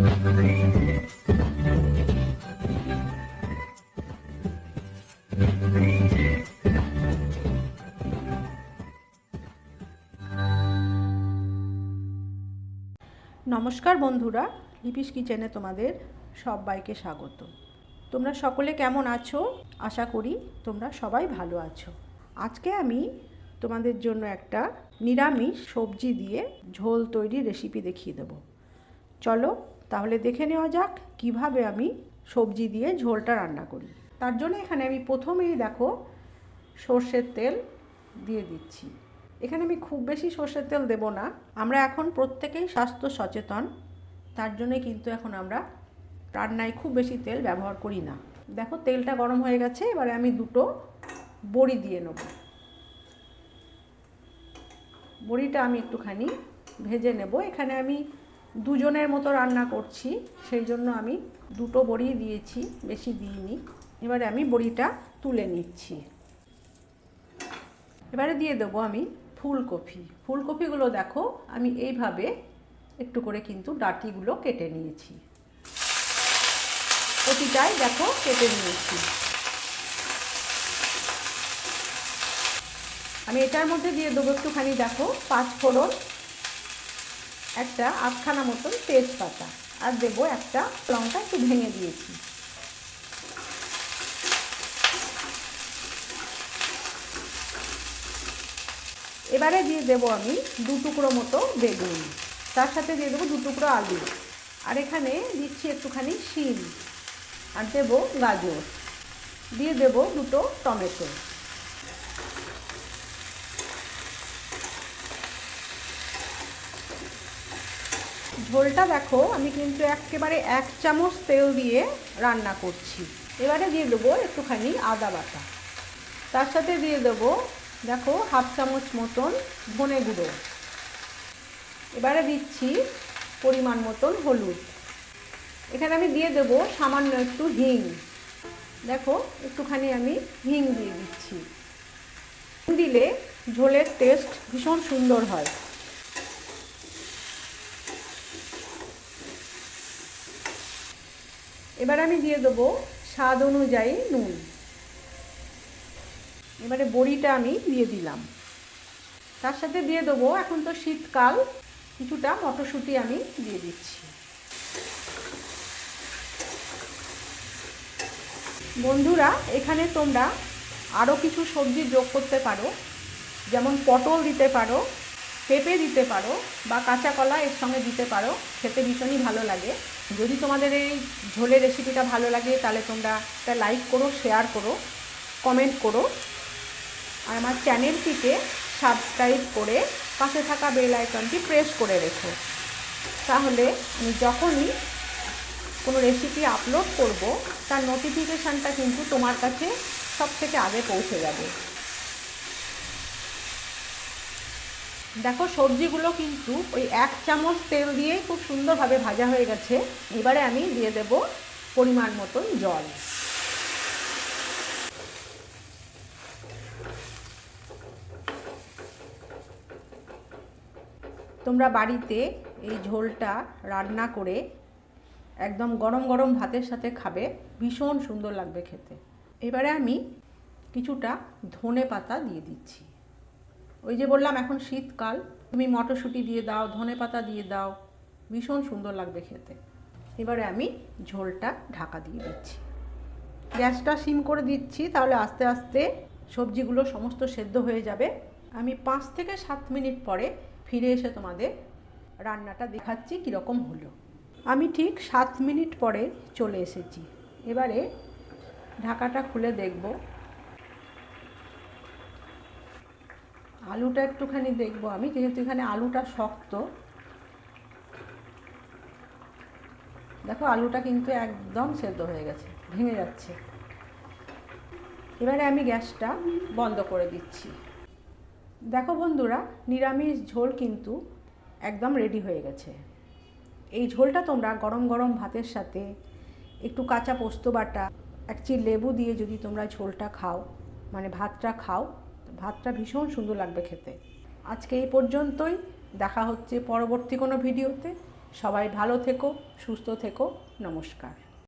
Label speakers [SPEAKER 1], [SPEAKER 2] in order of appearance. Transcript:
[SPEAKER 1] নমস্কার বন্ধুরা লিপিস কিচেনে তোমাদের সবাইকে স্বাগত। তোমরা সকলে কেমন আছো? আশা করি তোমরা সবাই ভালো আছো। আজকে আমি তোমাদের জন্য একটা নিরামিষ সবজি দিয়ে ঝোল তৈরির রেসিপি দেখিয়ে দেবো। চলো তাহলে দেখে নেওয়া যাক কীভাবে আমি সবজি দিয়ে ঝোলটা রান্না করি। তার জন্য এখানে আমি প্রথমেই দেখো সর্ষের তেল দিয়ে দিচ্ছি। এখানে আমি খুব বেশি সর্ষের তেল দেব না। আমরা এখন প্রত্যেকেই স্বাস্থ্য সচেতন, তার জন্য কিন্তু এখন আমরা রান্নায় খুব বেশি তেল ব্যবহার করি না। দেখো তেলটা গরম হয়ে গেছে, এবারে আমি দুটো বড়ি দিয়ে নেব। বড়িটা আমি একটুখানি ভেজে নেব। এখানে আমি দুজনের মতো রান্না করছি, সেই জন্য আমি দুটো বড়ি দিয়েছি, বেশি দিইনি। এবারে আমি বড়িটা তুলে নিচ্ছি। এবারে দিয়ে দেবো আমি ফুলকপি। ফুলকপিগুলো দেখো, আমি এইভাবে একটু করে কিন্তু ডাটিগুলো কেটে নিয়েছি। প্রতিটাই দেখো কেটে নিয়েছি। আমি এটার মধ্যে দিয়ে দেবো একটুখানি, দেখো পাঁচ ফোড়ন। একটা আধখানা মতন তেজপাতা। আর দেবো একটা লঙ্কা একটু ভেঙে দিয়েছি। এবারে দিয়ে দেবো আমি দু টুকরো মতো বেগুন। তার সাথে দিয়ে দেবো দু টুকরো আলু। আর এখানে দিচ্ছি একটুখানি শিম। আর দেবো গাজর। দিয়ে দেবো দুটো টমেটো। ঝোলটা দেখো, আমি কিন্তু একেবারে এক চামচ তেল দিয়ে রান্না করছি। এবারে দিয়ে দেবো একটুখানি আদা বাটা। তার সাথে দিয়ে দেবো, দেখো, হাফ চামচ মতন ধনে গুঁড়ো। এবারে দিচ্ছি পরিমাণ মতন হলুদ। এখানে আমি দিয়ে দেবো সামান্য একটু হিং। দেখো, একটুখানি আমি হিং দিয়ে দিচ্ছি। দিলে ঝোলের টেস্ট ভীষণ সুন্দর হয়। এবার আমি দিয়ে দেবো স্বাদ অনুযায়ী নুন। এবারে বড়িটা আমি দিয়ে দিলাম। তার সাথে দিয়ে দেবো এখন তো শীতকাল, কিছুটা মটরশুঁটি আমি দিয়ে দিচ্ছি। বন্ধুরা, এখানে তোমরা আরও কিছু সবজি যোগ করতে পারো, যেমন পটল দিতে পারো পেঁপে দিতে পারো বা কাঁচা কলা এর সঙ্গে দিতে পারো, খেতে ভীষণই ভালো লাগে। যদি তোমাদের এই ঝোলের রেসিপিটা ভালো লাগে, তাহলে তোমরা একটা লাইক করো শেয়ার করো কমেন্ট করো। আর আমার চ্যানেলটিকে সাবস্ক্রাইব করে পাশে থাকা বেল আইকনটি প্রেস করে রেখো। তাহলে আমি যখনই কোনো রেসিপি আপলোড করব, তার নোটিফিকেশানটা কিন্তু তোমার কাছে সব থেকে আগে পৌঁছে যাবে। দেখো সবজিগুলো কিন্তু ওই এক চামচ তেল দিয়ে খুব সুন্দরভাবে ভাজা হয়ে গেছে। এবারে আমি দিয়ে দেব পরিমাণ মতন জল। তোমরা বাড়িতে এই ঝোলটা রান্না করে একদম গরম গরম ভাতের সাথে খাবে, ভীষণ সুন্দর লাগবে খেতে। এবারে আমি কিছুটা ধনে পাতা দিয়ে দিচ্ছি। ওই যে বললাম, এখন শীতকাল। তুমি মটরশুঁটি দিয়ে দাও, ধনে পাতা দিয়ে দাও। ভীষণ সুন্দর লাগবে খেতে। এবারে আমি ঝোলটা ঢাকা দিয়ে দিচ্ছি। গ্যাসটা সিম করে দিচ্ছি, তাহলে আস্তে আস্তে সবজিগুলো সমস্ত সেদ্ধ হয়ে যাবে। আমি পাঁচ থেকে সাত মিনিট পরে ফিরে এসে তোমাদের রান্নাটা দেখাচ্ছি কীরকম হলো। আমি ঠিক সাত মিনিট পরে চলে এসেছি। এবারে ঢাকাটা খুলে দেখব। আলুটা একটুখানি দেখব আমি, যেহেতু এখানে আলুটা শক্ত। দেখো, আলুটা কিন্তু একদম সেদ্ধ হয়ে গেছে, ভেঙে যাচ্ছে। এবারে আমি গ্যাসটা বন্ধ করে দিচ্ছি। দেখো বন্ধুরা, নিরামিষ ঝোল কিন্তু একদম রেডি হয়ে গেছে। এই ঝোলটা তোমরা গরম গরম ভাতের সাথে, একটু কাঁচা পোস্ত বাটা, এক চিল লেবু দিয়ে যদি তোমরা ঝোলটা খাও মানে ভাতটা খাও ভাতটা ভীষণ সুন্দর লাগবে খেতে। আজকে এই পর্যন্তই। দেখা হচ্ছে পরবর্তী কোনো ভিডিওতে। সবাই ভালো থেকো, সুস্থ থেকো। নমস্কার।